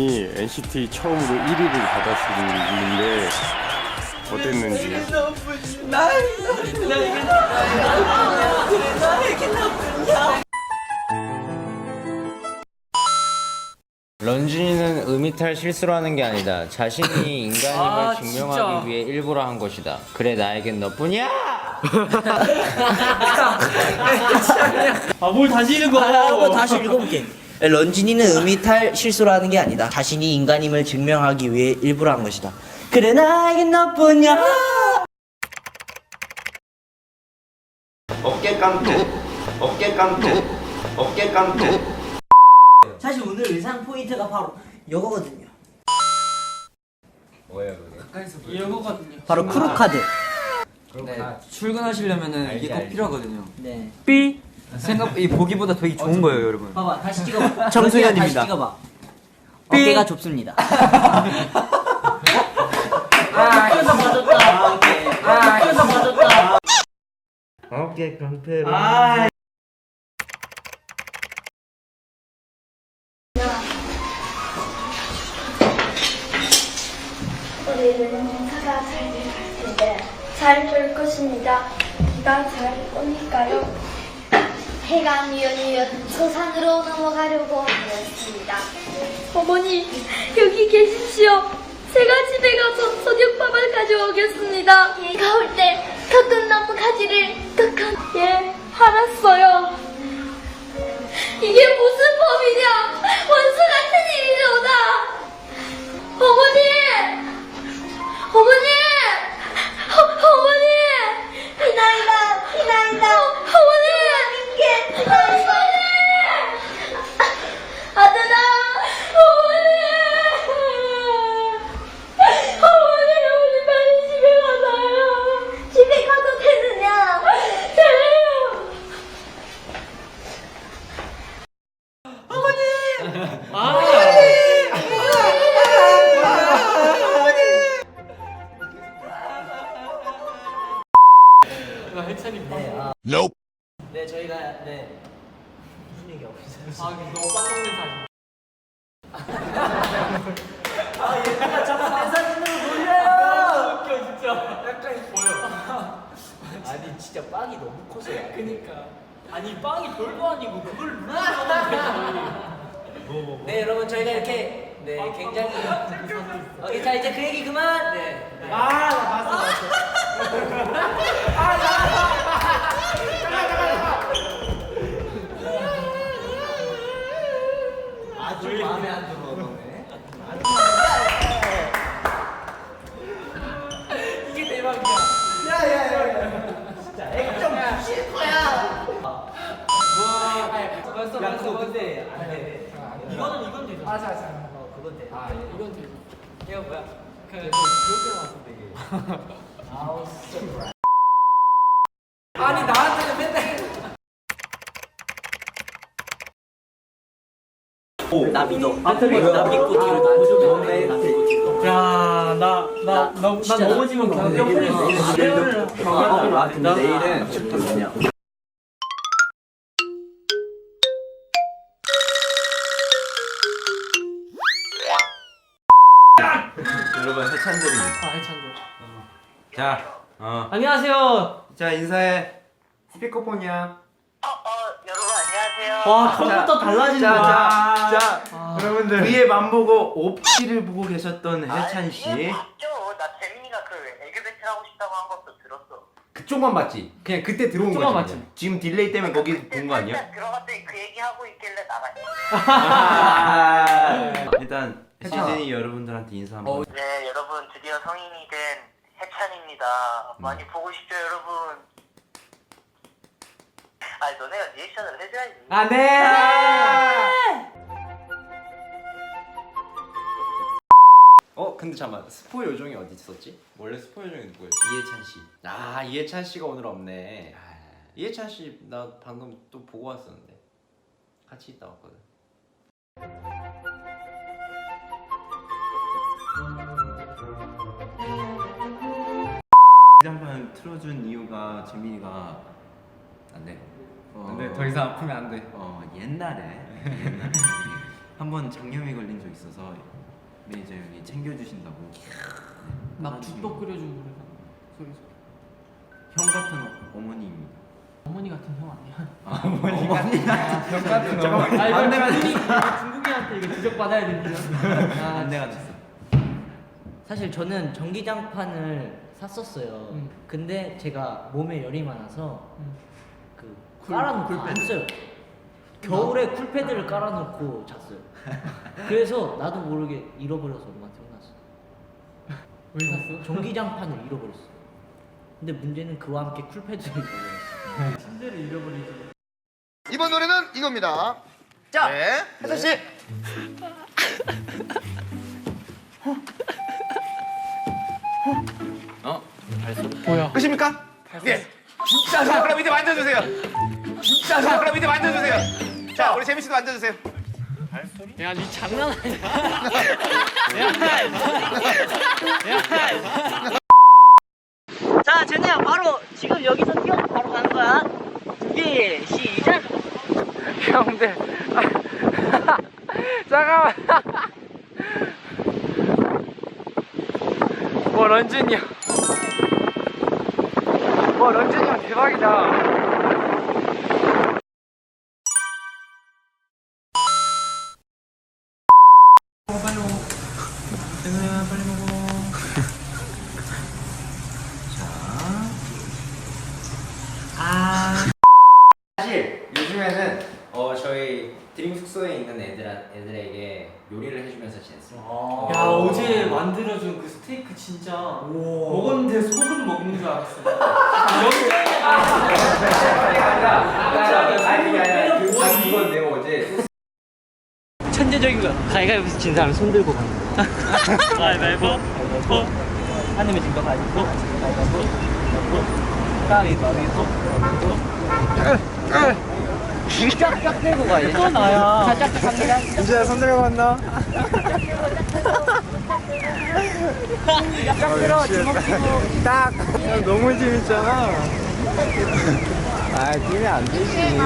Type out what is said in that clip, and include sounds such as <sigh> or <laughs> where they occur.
이 NCT 처음으로 1위를 받았었는데 어땠는지 런쥔이는 음이탈 실수로 하는 게 아니다. 자신이 <laughs> 인간임을 아, 증명하기 진짜. 위해 일부러 한 것이다. 그래 나에겐 너뿐이야. <laughs> <laughs> 아뭘 다시 읽어 아, 한번 다시 읽어볼게. 런쥔이는 음이탈 실수를 하는 게 아니다. 자신이 인간임을 증명하기 위해 일부러 한 것이다. 그래 나에겐 너뿐이야. 어깨 깡패 어깨 깡패 어깨 깡패 사실 오늘 의상 포인트가 바로 이거거든요. 이거거든요 바로 크루 카드. 네, 출근하시려면은 이게 꼭 필요하거든요. 네. 삐 생각 이 보기보다 되게 좋은 거예요, 여러분. 봐봐 다시 찍어봐. <laughs> 정승현입니다. 다시 찍어봐. 어깨가 좁습니다. <laughs> 아, 그래서 맞았다. 오케이. 아, 그래서 맞았다. 어깨 깡패 아, 우리는 행사가 잘될 텐데 잘 될 것입니다. 비가 잘 오니까요. 해가 뉘엿뉘엿 서산으로 넘어가려고 하였습니다. 어머니 여기 계십시오. 나 해찬이 봐네 저희가 네. 무슨 얘기 없어요. 아 너무 빵 먹는 사진. 아 얘가 자꾸 내 사진으로 놀려요. 웃겨 진짜. 약간 보여. <laughs> 아니 진짜 빵이 너무 커서. 그니까. 아니 빵이 별거 아니고 그걸 누르면 네 여러분 저희가 이렇게 네 굉장히 오케이 자 이제 그 얘기 그만! 네. 아 이게 대박이야 벌써 야 벌써 그거 벌써 근데 안 돼 이거는 이건 되죠 맞아 맞아 어 그건 돼 아 이건 되죠 이거 뭐야 그 귀엽게 나왔는데 이게 아우 진짜 아니 나한테는 맨날 나 믿어 나 믿고 뒤로 너무 좋네 야 나 나 나 나, 진짜 나 넘어지면 나- 그냥 뿅 내일은 아 근데 내일은 춥거든요 여러분 해찬들입니다. 아 해찬들. 자, 어. 안녕하세요. 자 인사해. 스피커폰이야 와 처음부터 달라지는 자, 거야 자, 자, 아. 여러분들 위에 만보고 옵티를 보고 계셨던 해찬 씨 봤죠. 나 재민이가 그 애교 배틀 하고 싶다고 한 것도 들었어. 그쪽만 봤지? 그냥 그때 들어온 그쪽만 거지 봤지. 그냥. 지금 딜레이 때문에 거기 본 거 아니야? 일단 들어갔더니 그 얘기 하고 있길래 나갔지. 아, <laughs> 일단 시즌이 여러분들한테 인사 한번 네, 여러분 드디어 성인이 된 해찬입니다. 많이 보고 싶죠, 여러분. 아, 너네가 리액션을 해줘야지. 아 네. 어 근데 잠깐 스포 요정이 어디 있었지? 원래 스포 요정이 누구였지? 이해찬 씨. 아 이해찬 씨가 오늘 없네. 아, 이해찬 씨 나 방금 또 보고 왔었는데 같이 있다 왔거든. 지난번 틀어준 이유가 재민이가 더 이상 아프면 안 돼. 어 옛날에 옛날에 한 번 장염이 걸린 적 있어서 매니저 형이 챙겨주신다고. 막 죽도 끓여주고 그래. 소리 소리. 형 같은 어머니입니다. 어머니 같은 형 아니야? 어머니 같은 형 같은 아 이거 중국인 중국인한테 이거 지적 받아야 됩니다. 아, 안내가 됐어. 사실 저는 전기장판을 샀었어요. 음. 근데 제가 몸에 열이 많아서 음. 그 깔아놓고 안 써요. 겨울에 쿨패드를 깔아놓고 잤어요. 그래서 나도 모르게 잃어버려서 엄마한테 혼났어. 왜 샀어? 전기장판을 잃어버렸어. 근데 문제는 그와 함께 쿨패드를 잃어버렸어. <laughs> 침대를 잃어버리지. 이번 노래는 이겁니다. 자, 네. 혜선 씨. 뭐야? 끝입니까? 네. 진짜 자, 그럼 이제 만져주세요. 진짜 자, 그럼 이제 만져주세요. 자, 우리 재민 씨도 만져주세요. 야, 니 장난 아니야? 자, 제네야 바로 지금 여기서 뛰어 바로 가는 거야. 준비 시작. 형들. 잠깐만. 와, 런쥔이 형. 와, 런쥔이 형 대박이다. 사실 요즘에는 어 저희 드림 숙소에 있는 애들 애들에게 요리를 해주면서 지냈어요. 야, 어제 만들어준 그 스테이크 진짜 먹었는데 소금 먹는 줄 알았어. 이건 내가 어제 천재적인 거야. 가위가위보에서 진 사람 손 들고 가는 거야. 가위바위보. 한 대면 진거 가위바위보. 가위바위보. 가위바위보. 쫙쫙 들고 가야지. 또 나야. 자, 쫙쫙 갑니다. 이제 손 들고 간다. 쫙쫙 들어. 주먹 쥐고. 딱. 너무 재밌잖아. 아, 뛰면 안 되지.